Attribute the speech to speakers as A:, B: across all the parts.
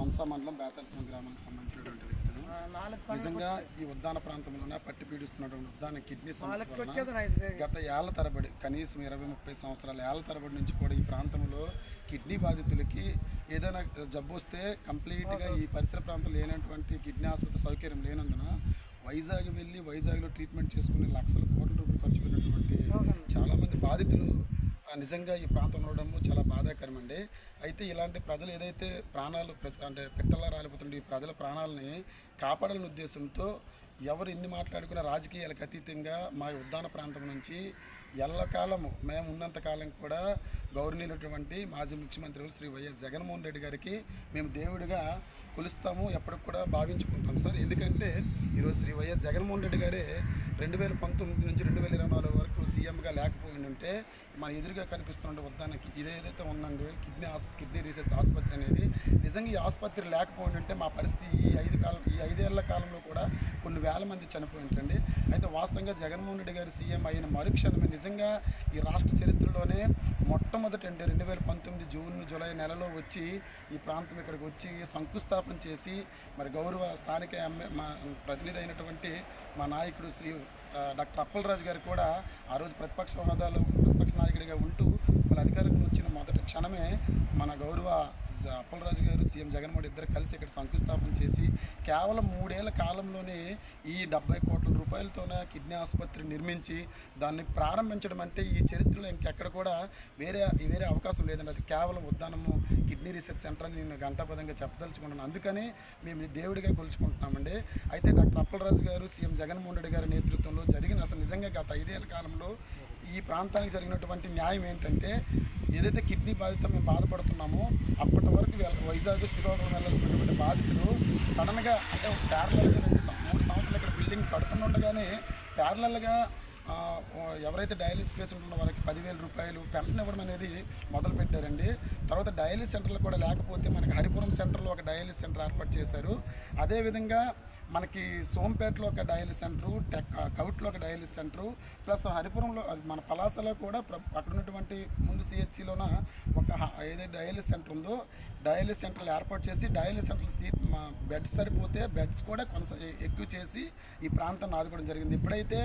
A: హంస మండలం బేతల్పురం గ్రామానికి సంబంధించినటువంటి వ్యక్తులు. నిజంగా ఈ ఉద్దాన ప్రాంతంలోనే పట్టి పీడిస్తున్నటువంటి ఉద్దాన కిడ్నీ సమస్య. గత ఏళ్ళ తరబడి కనీసం ఇరవై ముప్పై సంవత్సరాల ఏళ్ళ తరబడి నుంచి కూడా ఈ ప్రాంతంలో కిడ్నీ బాధితులకి ఏదైనా జబ్బు వస్తే కంప్లీట్గా ఈ పరిసర ప్రాంతంలో లేనటువంటి కిడ్నీ ఆసుపత్రి సౌకర్యం లేనందున వైజాగ్ వెళ్ళి వైజాగ్లో ట్రీట్మెంట్ చేసుకునే లక్షల కోట్ల రూపాయలు ఖర్చు పెట్టినటువంటి చాలామంది బాధితులు నిజంగా ఈ ప్రాంతం ఉండడం చాలా బాధాకరం అండి అయితే ఇలాంటి ప్రజలు ఏదైతే ప్రాణాలు ప్ర- అంటే పిట్టలా రాలిపోతుండే ఈ ప్రజల ప్రాణాలని కాపాడాలనే ఉద్దేశంతో ఎవరు ఎన్ని మాట్లాడుకున్న రాజకీయాలకు అతీతంగా మా ఉద్దాన ప్రాంతం నుంచి ఎల్లకాలము మేము ఉన్నంత కాలం కూడా గౌరవనీయులటువంటి మాజీ ముఖ్యమంత్రి శ్రీ వైఎస్ జగన్మోహన్ రెడ్డి గారికి మేము దేవుడిగా కొలుస్తాము ఎప్పటికి కూడా భావించుకుంటాం సార్. ఎందుకంటే ఈరోజు శ్రీ వైఎస్ జగన్మోహన్ రెడ్డి గారే రెండు వేల పంతొమ్మిది నుంచి రెండు వేల ఇరవై నాలుగు వరకు సీఎంగా లేకపోయి ఉంటే మన ఎదురుగా కనిపిస్తున్న ఉద్దానకి ఇదేదైతే ఉందండి కిడ్నీ ఆస్ కిడ్నీ రీసెర్చ్ ఆసుపత్రి అనేది. నిజంగా ఈ ఆసుపత్రి లేకపోయి ఉంటే మా పరిస్థితి ఈ ఐదు కాలం ఈ ఐదేళ్ళ కాలంలో కూడా కొన్ని వేల మంది చనిపోయి ఉంటారండి అయితే వాస్తవంగా జగన్మోహన్ రెడ్డి గారు సీఎం అయిన మరుక్షణమే నిజంగా ఈ రాష్ట్ర చరిత్రలోనే మొట్టమొదటి అంటే రెండు వేల పంతొమ్మిది జూన్ జూలై నెలలో వచ్చి ఈ ప్రాంతం ఇక్కడికి వచ్చి శంకుస్థాపన చేసి మరి గౌరవ స్థానిక ఎంఏ మా ప్రతినిధి అయినటువంటి మా నాయకుడు శ్రీ డాక్టర్ అప్పలరాజు గారు కూడా ఆ రోజు ప్రతిపక్ష హోదాలో ప్రతిపక్ష నాయకుడిగా ఉంటూ వాళ్ళ అధికారంలో వచ్చిన మొదటి క్షణమే మన గౌరవ జ- అప్పలరాజు గారు సీఎం జగన్మోహన్ ఇద్దరు కలిసి ఇక్కడ శంకుస్థాపన చేసి కేవలం మూడేళ్ళ కాలంలోనే ఈ డెబ్బై కోట్ల రూపాయలతోనే కిడ్నీ ఆసుపత్రి నిర్మించి దాన్ని ప్రారంభించడం అంటే ఈ చరిత్రలో ఇంకెక్కడ కూడా వేరే వేరే అవకాశం లేదండి. అది కేవలం ఉద్దానము కిడ్నీ రీసెర్చ్ సెంటర్ అని నేను గంటాపదంగా చెప్పదలుచుకుంటున్నాను అందుకని మేము దేవుడిగా కొలుచుకుంటున్నామండి. అయితే డాక్టర్ అప్పలరాజు గారు సీఎం జగన్మోహన్ రెడ్డి గారి నేతృత్వంలో జరిగిన అసలు నిజంగా గత ఐదేళ్ళ కాలంలో ఈ ప్రాంతానికి జరిగినటువంటి న్యాయం ఏంటంటే ఏదైతే కిడ్నీ బాధితులు మేము బాధపడుతున్నామో అప్పటి వరకు వైజాగ్ శ్రీకాకుళం వెళ్ళాల్సినటువంటి బాధితులు సడన్గా అంటే ఒక మూడు సంవత్సరాలు ఇక్కడ బిల్డింగ్ కడుతుండగానే ప్యారలల్గా ఎవరైతే డయాలిసిస్ పేషెంట్ ఉన్న వారికి పదివేల రూపాయలు పెన్షన్ ఇవ్వడం అనేది మొదలు పెట్టారండి తర్వాత డయాలిసిస్ సెంటర్లు కూడా లేకపోతే మనకి హరిపురం సెంటర్లో ఒక డయాలిసిస్ సెంటర్ ఏర్పాటు చేశారు. అదేవిధంగా మనకి సోంపేటలో ఒక డయాలిసిస్ సెంటరు టెక్ కౌట్లో ఒక డయాలిసిస్ సెంటరు ప్లస్ హరిపురంలో మన పలాసలో కూడా అక్కడ ఉన్నటువంటి ముందు సిహెచ్సిలోన ఒక ఏదైతే డయాలిసిస్ సెంటర్ ఉందో డయాలిసిస్ సెంటర్లు ఏర్పాటు చేసి డయాలిసిస్ సెంటర్ సీట్ మా బెడ్స్ సరిపోతే బెడ్స్ కూడా కొనసా ఎక్కువ చేసి ఈ ప్రాంతాన్ని ఆదుకోవడం జరిగింది. ఇప్పుడైతే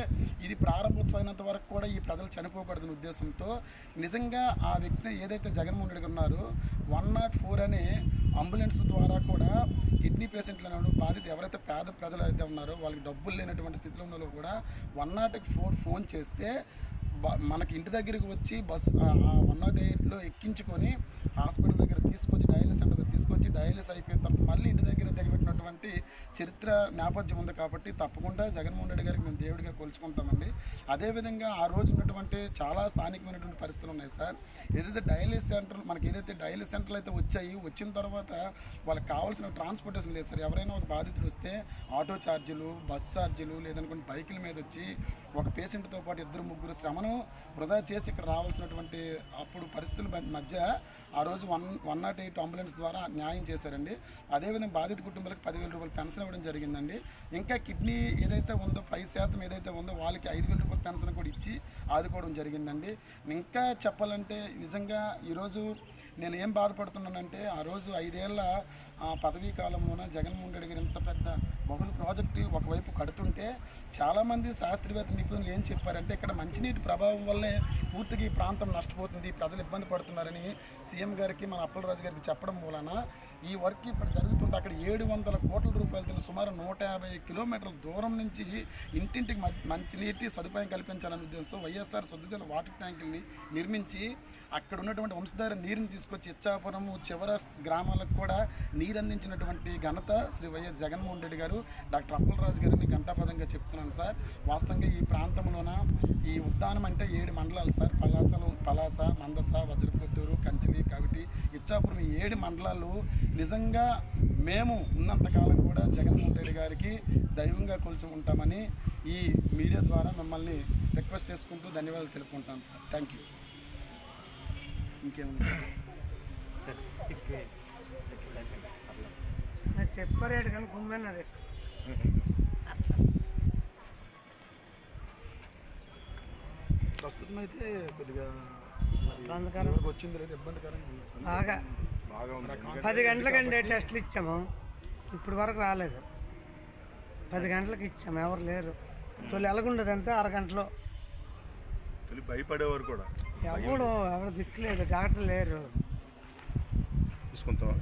A: ఇది ప్రారంభ ప్రారంభోత్సవం అయినంత వరకు కూడా ఈ ప్రజలు చనిపోకూడదనే ఉద్దేశంతో నిజంగా ఆ వ్యక్తిని ఏదైతే జగన్మోహన్ రెడ్డి ఉన్నారో వన్ నాట్ ఫోర్ అనే అంబులెన్స్ ద్వారా కూడా కిడ్నీ పేషెంట్లు బాధిత ఎవరైతే పేద ప్రజలు అయితే ఉన్నారో వాళ్ళకి డబ్బులు లేనటువంటి స్థితిలో ఉన్న కూడా వన్ నాట్ ఫోర్ ఫోన్ చేస్తే బ- మనకి ఇంటి దగ్గరికి వచ్చి బస్ వన్ నాట్ ఎయిట్లో ఎక్కించుకొని హాస్పిటల్ దగ్గర తీసుకొచ్చి డయాలిసిస్ సెంటర్ దగ్గర తీసుకొచ్చి డయాలిసిస్ అయిపోయిన తర్వాత మళ్ళీ ఇంటి దగ్గర దిగబెట్టినటువంటి చరిత్ర నేపథ్యం ఉంది కాబట్టి తప్పకుండా జగన్మోహన్ రెడ్డి గారికి మేము దేవుడిగా కొలుచుకుంటామండి. అదేవిధంగా ఆ రోజు ఉన్నటువంటి చాలా స్థానికమైనటువంటి పరిస్థితులు ఉన్నాయి సార్. ఏదైతే డయాలిసిస్ సెంటర్ మనకి ఏదైతే డయాలిసిస్ సెంటర్లు అయితే వచ్చాయి వచ్చిన తర్వాత వాళ్ళకి కావాల్సిన ట్రాన్స్పోర్టేషన్ లేదు సార్. ఎవరైనా ఒక బాధితులు వస్తే ఆటో ఛార్జీలు బస్ ఛార్జీలు లేదనుకుంటే బైకుల మీద వచ్చి ఒక పేషెంట్తో పాటు ఇద్దరు ముగ్గురు శ్రమను వృధా చేసి ఇక్కడ రావాల్సినటువంటి అప్పుడు పరిస్థితుల మధ్య- ఆ రోజు one one not eight ambulance ద్వారా న్యాయం చేశారండి. అదేవిధంగా బాధిత కుటుంబాలకు పదివేల రూపాయలు పెన్షన్ ఇవ్వడం జరిగిందండి. ఇంకా కిడ్నీ ఏదైతే ఉందో పై శాతం ఏదైతే ఉందో వాళ్ళకి ఐదు వేల రూపాయల పెన్షన్ కూడా ఇచ్చి ఆదుకోవడం జరిగిందండి. ఇంకా చెప్పాలంటే నిజంగా ఈరోజు నేను ఏం బాధపడుతున్నానంటే ఆ రోజు ఐదేళ్ళ పదవీ కాలంలోన జగన్మోహన్ రెడ్డి గారు ఇంత పెద్ద బహుళ ప్రాజెక్టు ఒకవైపు కడుతుంటే చాలామంది శాస్త్రవేత్త నిపుణులు ఏం చెప్పారంటే ఇక్కడ మంచినీటి ప్రభావం వల్లే పూర్తిగా ఈ ప్రాంతం నష్టపోతుంది ప్రజలు ఇబ్బంది పడుతున్నారని సీఎం గారికి మన అప్పలరాజు గారికి చెప్పడం మూలన ఈ వర్క్ ఇప్పుడు జరుగుతుంటే అక్కడ ఏడు వందల కోట్ల రూపాయలతో సుమారు నూట యాభై కిలోమీటర్ల దూరం నుంచి ఇంటింటికి మ- మంచినీటి సదుపాయం కల్పించాలనే ఉద్దేశంతో వైఎస్ఆర్ శుద్ధజల వాటర్ ట్యాంకుల్ని నిర్మించి అక్కడ ఉన్నటువంటి వంశధార నీరుని తీసుకొచ్చి ఇచ్చాపురము చివర గ్రామాలకు కూడా నీరు అందించినటువంటి ఘనత శ్రీ వైఎస్ జగన్మోహన్ రెడ్డి గారు డాక్టర్ అప్పలరాజు గారిని ఘంటాపదంగా చెప్తున్నాను సార్. వాస్తవంగా ఈ ప్రాంతంలోన ఈ ఉద్దానం అంటే ఏడు మండలాలు సార్. పలాసలు పలాస మందస వజ్రపుత్తూరు కంచిలి కవిటి ఇచ్చాపురం ఈ ఏడు మండలాలు నిజంగా మేము ఉన్నంతకాలం కూడా జగన్మోహన్ రెడ్డి గారికి దైవంగా కొలిచి ఉంటామని ఈ మీడియా ద్వారా మిమ్మల్ని రిక్వెస్ట్ చేసుకుంటూ ధన్యవాదాలు తెలుపుకుంటాను సార్. థ్యాంక్ యూ ఇంకేముంది?
B: మరి చెప్పరేడు కానీ గుమ్మన్నారు
A: ప్రస్తుతం అయితే కొద్దిగా వచ్చింది లేదు ఇబ్బందికరంగా
B: బాగా.
C: బాగా
B: పది గంటలకండి టెస్టులు ఇచ్చాము. ఇప్పుడు వరకు రాలేదు. పది గంటలకు ఇచ్చాము ఎవరు లేరు. తొలి ఎలాగుండదు అంతే అరగంటలో.
C: తొలి భయపడేవారు కూడా.
B: ఎవడు ఎవరు దిక్కులేదు డాక్టర్ లేరు.
C: తీసుకుంటాం